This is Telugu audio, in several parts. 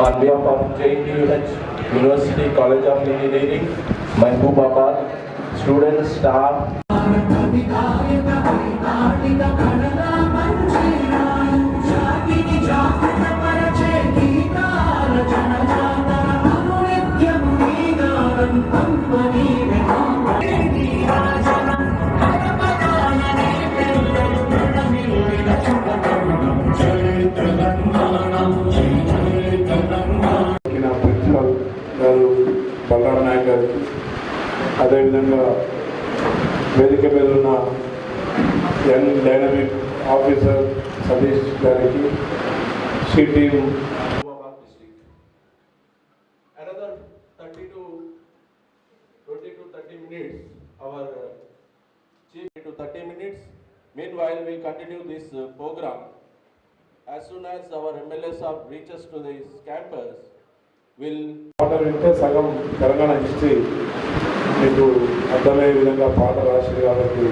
On behalf of JUH University College of Engineering, Mahbubabad, students, staff, Balaram Naik గారికి అదేవిధంగా వేదిక మీద ఉన్న యంగ్ డైనమిక్ ఆఫీసర్ సతీష్ గారికి C team Another 30 to 20 to 30 minutes, our uh, chief to 30 minutes. Meanwhile, we continue this program. As soon as our MLS are reaches to this campus, we'll పాటలు వింటే సగం తెలంగాణ హిస్టరీ మీకు అర్థమయ్యే విధంగా పాట రాసింది కాబట్టి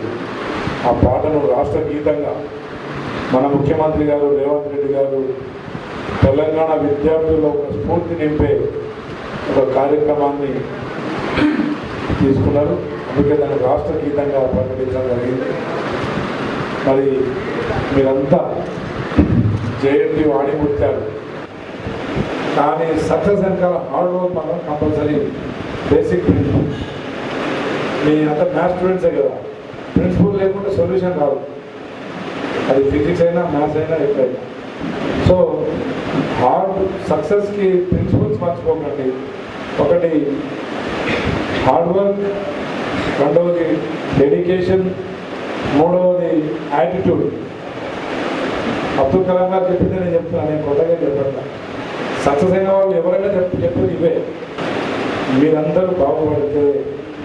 ఆ పాటను రాష్ట్ర గీతంగా మన ముఖ్యమంత్రి గారు రేవంత్ రెడ్డి గారు తెలంగాణ విద్యార్థుల్లో ఒక స్ఫూర్తి నింపే ఒక కార్యక్రమాన్ని తీసుకున్నారు. అందుకే దాన్ని రాష్ట్ర గీతంగా ప్రకటించడం జరిగింది. మరి మీరంతా జేఎన్టీ వాణిముత్యాలు కానీ సక్సెస్ వెనకాల హార్డ్ వర్క్ మాత్రం కంపల్సరీ బేసిక్ ప్రిన్సిపల్ మీ అంత మ్యాథ్స్ స్టూడెంట్సే కదా. ప్రిన్సిపల్ లేకుంటే సొల్యూషన్ రాదు. అది ఫిజిక్స్ అయినా మ్యాథ్స్ అయినా ఎప్పుడైనా సో హార్డ్ సక్సెస్కి ప్రిన్సిపల్స్ మర్చిపోకండి. ఒకటి హార్డ్ వర్క్ రెండవది డెడికేషన్ మూడవది యాటిట్యూడ్ అబ్దుల్ కలాం గారు చెప్పింది నేను చెప్తున్నాను నేను కొత్తగా చెప్పండి సక్సెస్ అయిన వాళ్ళు ఎవరైనా చెప్పి చెప్పేది ఇవే. మీరందరూ బాగుపడితే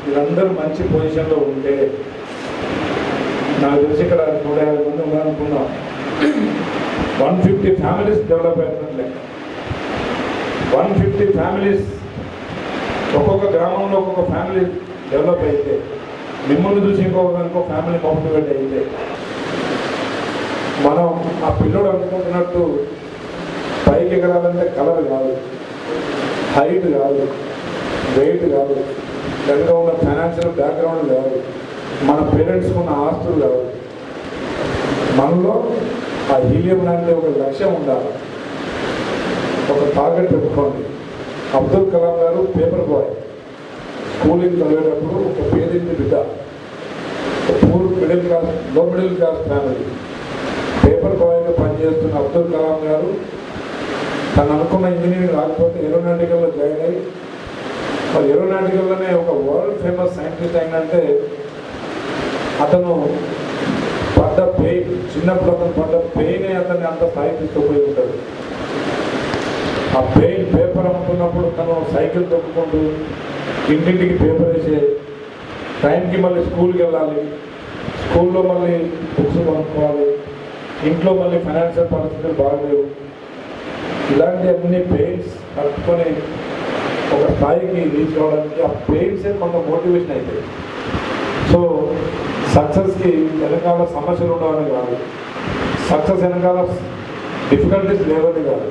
మీరందరూ మంచి పొజిషన్లో ఉంటే నాకు తెలిసి ఇక్కడ నూట యాభై మంది ఉన్నారనుకున్నాం వన్ ఫిఫ్టీ ఫ్యామిలీస్ డెవలప్ అవుతున్నట్టు వన్ ఫిఫ్టీ ఫ్యామిలీస్ ఒక్కొక్క గ్రామంలో ఒక్కొక్క ఫ్యామిలీ డెవలప్ అయితే మిమ్మల్ని చూసి ఇంకొక ఇంకో ఫ్యామిలీ మోటివేట్ అయితే మనం ఆ పిల్లోడు అనుకుంటున్నట్టు పైకి ఎగరాలంటే కలర్ కాదు. హైట్ కాదు. వెయిట్ కాదు. వెనుక ఉన్న ఫైనాన్షియల్ బ్యాక్గ్రౌండ్ కాదు. మన పేరెంట్స్కి ఉన్న ఆస్తులు కాదు. మనలో ఆ హీలియం లాంటి ఒక లక్ష్యం ఉండాలి. ఒక టార్గెట్ పెట్టుకోండి. అబ్దుల్ కలాం గారు పేపర్ బాయ్. స్కూలింగ్ చదివేటప్పుడు ఒక పేదింటి బిడ్డ. పూర్ మిడిల్ క్లాస్లో మిడిల్ క్లాస్ ఫ్యామిలీ. పేపర్ బాయ్గా పనిచేస్తున్న అబ్దుల్ కలాం గారు తను అనుకున్న ఇంజనీరింగ్ రాకపోతే ఏరోనాటికల్లో జాయిన్ అయ్యి మరి ఏరోనాటికల్లోనే ఒక వరల్డ్ ఫేమస్ సైంటిస్ట్ అయినంటే అతను పడ్డ పెయిన్ చిన్నప్పుడు అతను పడ్డ పెయినే అతన్ని అంత స్థాయి తీసుకుపోయి ఉంటాడు. ఆ పెయిన్ పేపర్ అమ్ముతున్నప్పుడు తను సైకిల్ తొక్కుకుంటూ ఇంటింటికి పేపర్ వేసే టైంకి మళ్ళీ స్కూల్కి వెళ్ళాలి స్కూల్లో మళ్ళీ బుక్స్ కొనుక్కోవాలి ఇంట్లో మళ్ళీ ఫైనాన్షియల్ పరిస్థితులు బాగలేవు. ఇలాంటి అన్ని పెయిన్స్ కలుపుకొని ఒక స్థాయికి రీచ్ అవ్వడానికి ఆ పెయిన్సే కొంత మోటివేషన్ అవుతాయి సో సక్సెస్కి వెనకాల సమస్యలు ఉండవని కాదు. సక్సెస్ వెనకాల డిఫికల్టీస్ లేవని కాదు.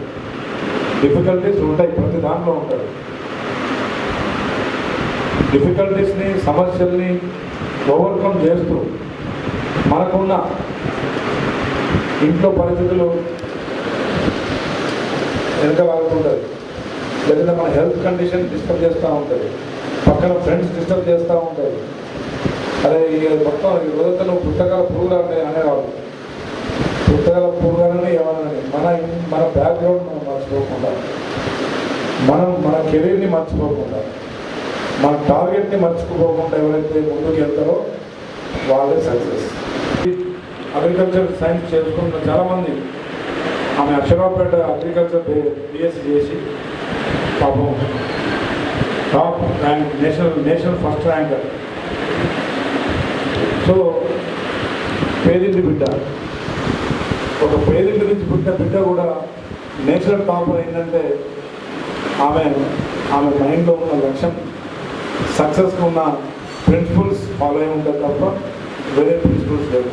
డిఫికల్టీస్ ఉంటాయి ప్రతి దాంట్లో ఉంటాయి. డిఫికల్టీస్ని సమస్యల్ని ఓవర్కమ్ చేస్తూ మనకున్న ఇంట్లో పరిస్థితులు వెనకలాగుతుంటుంది లేదంటే మన హెల్త్ కండిషన్ డిస్టర్బ్ చేస్తూ ఉంటుంది. పక్కన ఫ్రెండ్స్ డిస్టర్బ్ చేస్తూ ఉంటాయి అదే ఇక మొత్తం ఈ రోజుతో పుస్తకాల పురుగులు అంటే అనేవాళ్ళు పుస్తకాల పురుగులని ఏమన్నా మన మన బ్యాక్గ్రౌండ్ మనం మర్చిపోకుండా మనం మన కెరీర్ని మర్చిపోకుండా మన టార్గెట్ని మర్చిపోకుండా ఎవరైతే ముందుకు వెళ్తారో వాళ్ళే సక్సెస్ అగ్రికల్చర్ సైన్స్ చేసుకుంటున్న చాలామంది ఆమె అక్షరాపేట అగ్రికల్చర్ బిఎస్సి చేసి పాపం top rank national national first ranker so పేదింటి బిడ్డ. ఒక పేదింటి నుంచి పుట్టిన బిడ్డ కూడా నేషనల్ టాప్ ఏంటంటే ఆమె ఆమె మైండ్లో ఉన్న లక్ష్యం సక్సెస్కి ఉన్న ప్రిన్సిపల్స్ ఫాలో అయి ఉంటుంది తప్ప వేరే ప్రిన్సిపల్స్ లేవు.